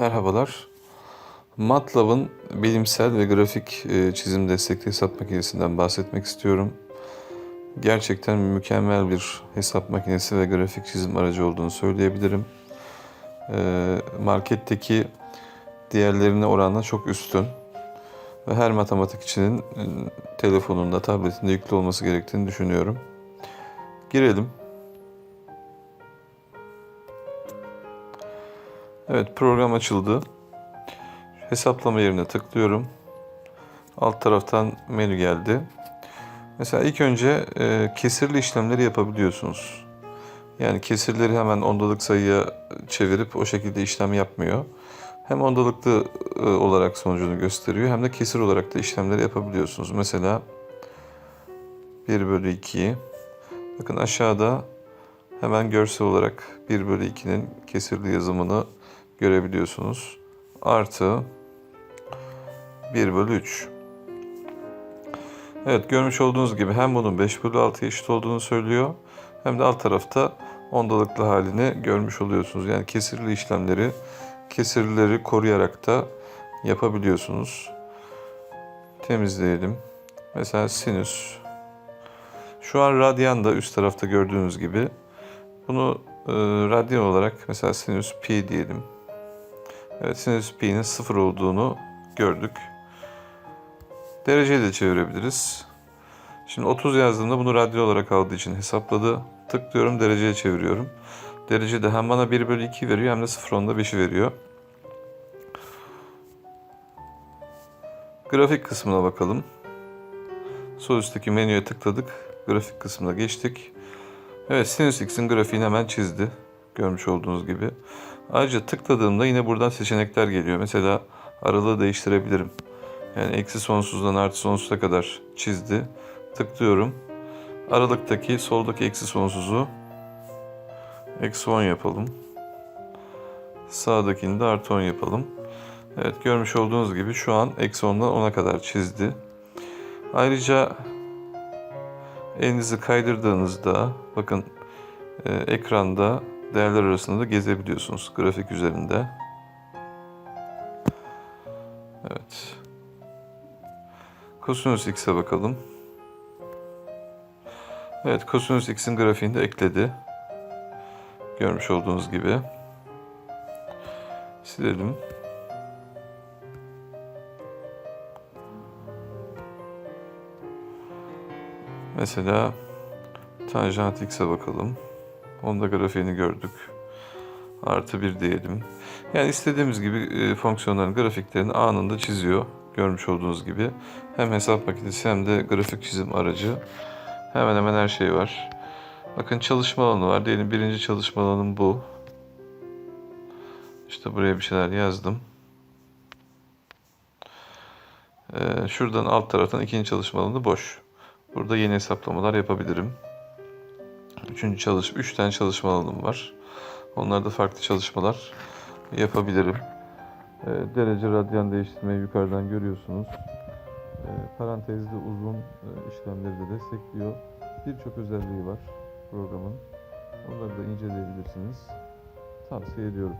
Merhabalar. MATLAB'ın bilimsel ve grafik e, çizim destekli hesap makinesinden bahsetmek istiyorum. Gerçekten mükemmel bir hesap makinesi ve grafik çizim aracı olduğunu söyleyebilirim. E, Marketteki diğerlerine oranla çok üstün ve her matematikçinin e, telefonunda, tabletinde yüklü olması gerektiğini düşünüyorum. Girelim. Evet program açıldı. Hesaplama yerine tıklıyorum. Alt taraftan menü geldi. Mesela ilk önce e, kesirli işlemleri yapabiliyorsunuz. Yani kesirleri hemen ondalık sayıya çevirip o şekilde işlem yapmıyor. Hem ondalıklı e, olarak sonucunu gösteriyor hem de kesir olarak da işlemleri yapabiliyorsunuz. Mesela 1 bölü 2'yi bakın aşağıda hemen görsel olarak 1 bölü 2'nin kesirli yazımını görebiliyorsunuz. Artı 1 bölü 3. Evet görmüş olduğunuz gibi hem bunun 5 bölü 6'ya eşit olduğunu söylüyor hem de alt tarafta ondalıklı halini görmüş oluyorsunuz. Yani kesirli işlemleri kesirleri koruyarak da yapabiliyorsunuz. Temizleyelim. Mesela sinüs. Şu an radyan da üst tarafta gördüğünüz gibi. Bunu e, radyan olarak mesela sinüs pi diyelim. Evet sinüs pi'nin sıfır olduğunu gördük. Dereceyi de çevirebiliriz. Şimdi 30 yazdığımda bunu radyo olarak aldığı için hesapladı. Tıklıyorum dereceye çeviriyorum. Derece de hem bana 1 bölü 2 veriyor hem de 0 onda 5'i veriyor. Grafik kısmına bakalım. Sol üstteki menüye tıkladık. Grafik kısmına geçtik. Evet sinüs x'in grafiğini hemen çizdi. Görmüş olduğunuz gibi. Ayrıca tıkladığımda yine buradan seçenekler geliyor. Mesela aralığı değiştirebilirim. Yani eksi sonsuzdan artı sonsuza kadar çizdi. Tıklıyorum. Aralıktaki soldaki eksi sonsuzu eksi 10 yapalım. Sağdakini de artı 10 yapalım. Evet görmüş olduğunuz gibi şu an eksi 10'dan 10'a kadar çizdi. Ayrıca elinizi kaydırdığınızda bakın e, ekranda değerler arasında da gezebiliyorsunuz grafik üzerinde. Evet. Kosinüs x'e bakalım. Evet, kosinüs x'in grafiğini de ekledi. Görmüş olduğunuz gibi. Silelim. Mesela tanjant x'e bakalım. Onda grafiğini gördük. Artı bir diyelim. Yani istediğimiz gibi e, fonksiyonların grafiklerini anında çiziyor. Görmüş olduğunuz gibi. Hem hesap makinesi hem de grafik çizim aracı. Hemen hemen her şey var. Bakın çalışma alanı var. Diyelim birinci çalışma alanım bu. İşte buraya bir şeyler yazdım. Ee, şuradan alt taraftan ikinci çalışma alanı boş. Burada yeni hesaplamalar yapabilirim. Üçüncü çalış, üç tane çalışma alanım var. Onlarda farklı çalışmalar yapabilirim. E, derece radyan değiştirmeyi yukarıdan görüyorsunuz. E, parantezli uzun e, işlemleri de destekliyor. Birçok özelliği var programın. Onları da inceleyebilirsiniz. Tavsiye ediyorum.